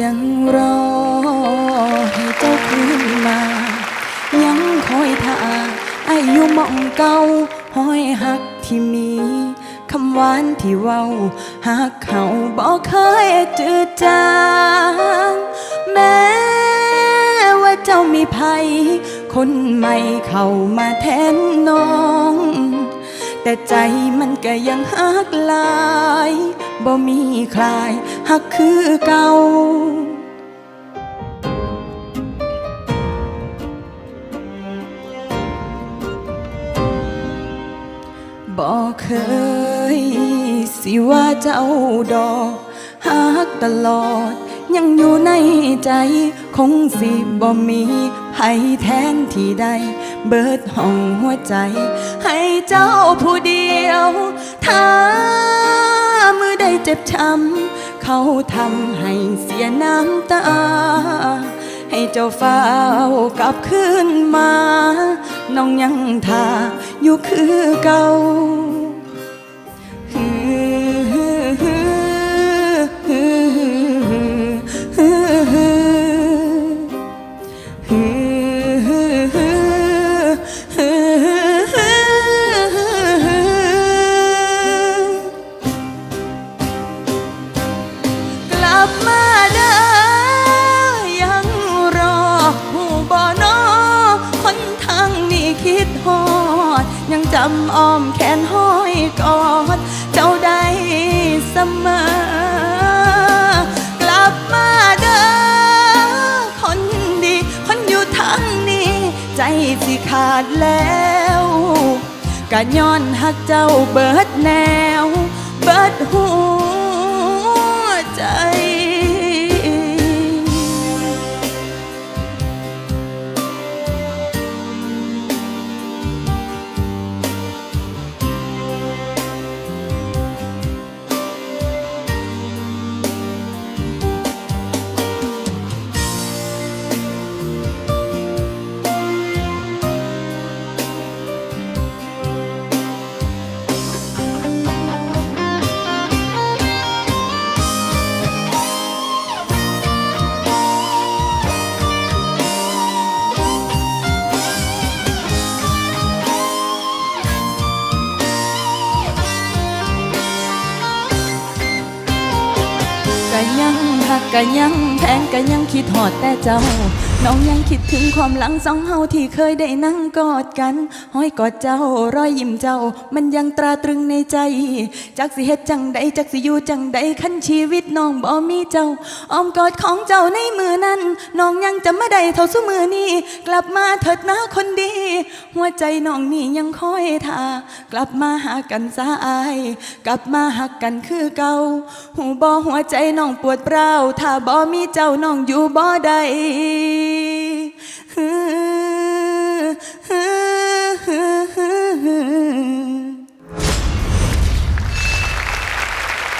ยังรอให้เจ้าคืนมา ยังคอยท่าอายุมองเก่าห้อยหักที่มีคำหวานที่เว้าหักเขาบอกเคยจืดจางแม้ว่าเจ้ามีภัย คนใหม่เข้ามาแทนน้อง แต่ใจมันก็ยังหักลาย บ่มีคลายหักคือเก่าบอกเคยสิว่าเจ้าดอกหักตลอด ยังอยู่ในใจ คงสิบ่มีให้แทนที่ใด เบิดห้องหัวใจ ให้เจ้าผู้เดียวถ้า เจ็บช้ำเขาทำให้เสียน้ำตา ให้เจ้าฟ้ากลับคืนมา น้องยังท่าอยู่คือเก่า จำอ้อมแขนห้อยกอด เจ้าได้เสมอกลับมาเด้อคนดี คนอยู่ทางนี้ ใจสิขาดแล้วกะย้อนหักเจ้าเบิดแนว เบิดหู หักก็ยังแพงก็ยังคิดหอดแต่เจ้า น้องยังคิดถึงความหลังสองเฮาที่เคยได้นั่งกอดกัน ห้อยกอดเจ้ารอยยิ้มเจ้า มันยังตราตรึงในใจ จักสิเฮ็ดจังใดจักสิอยู่จังใดคันชีวิตน้องบ่มีเจ้าอ้อมกอดของเจ้าในมือนั้น น้องยังจะไม่ได้เท่าสุมือนี้ กลับมาเถิดนะคนดี หัวใจน้องนี่ยังคอยท่ากลับมาหากันสาอาย กลับมาหักกันคือเก่าหูบ่หัวใจน้องปวดเปล่าถ้าบ่มีเจ้าน้องอยู่บ่ได้ Mmm.